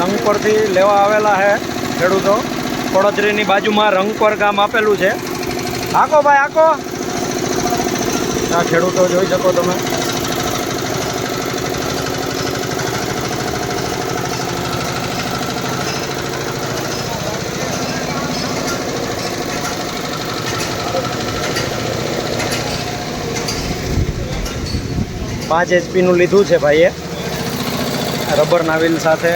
રંગપરથી લેવા આવેલા છે ખેડૂતો. પડોદરીની બાજુમાં રંગપર ગામ આપેલું છે. આકો ભાઈ આકો આ ખેડૂતો જોઈ શકો તમે. પાંચ એચપીનું લીધું છે ભાઈએ. રબર નાવિલ સાથે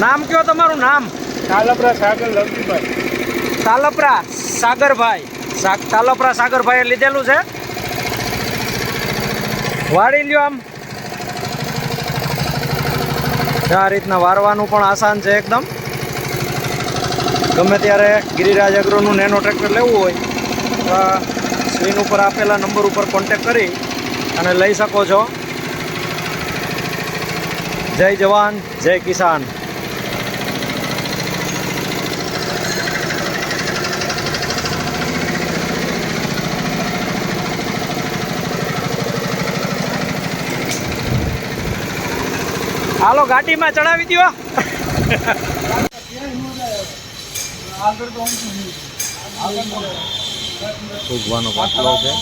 નામ કયો તમારું નામ? તાલપરા સાગર લવજીભાઈ તાલપરા સાગરભાઈ. તાલપરા સાગરભાઈએ લીધેલું છે. વાળી લ્યો આમ. આ રીતના વારવાનું પણ આસાન છે એકદમ. ગમે ત્યારે ગિરિરાજ અગ્રોનું નેનો ટ્રેક્ટર લેવું હોય તો સ્ક્રીન ઉપર આપેલા નંબર ઉપર કોન્ટેક કરી અને લઈ શકો છો. જય જવાન જય કિસાન. હાલો ગાડીમાં ચડાવી દો ફૂગવાનો પાટલો છે.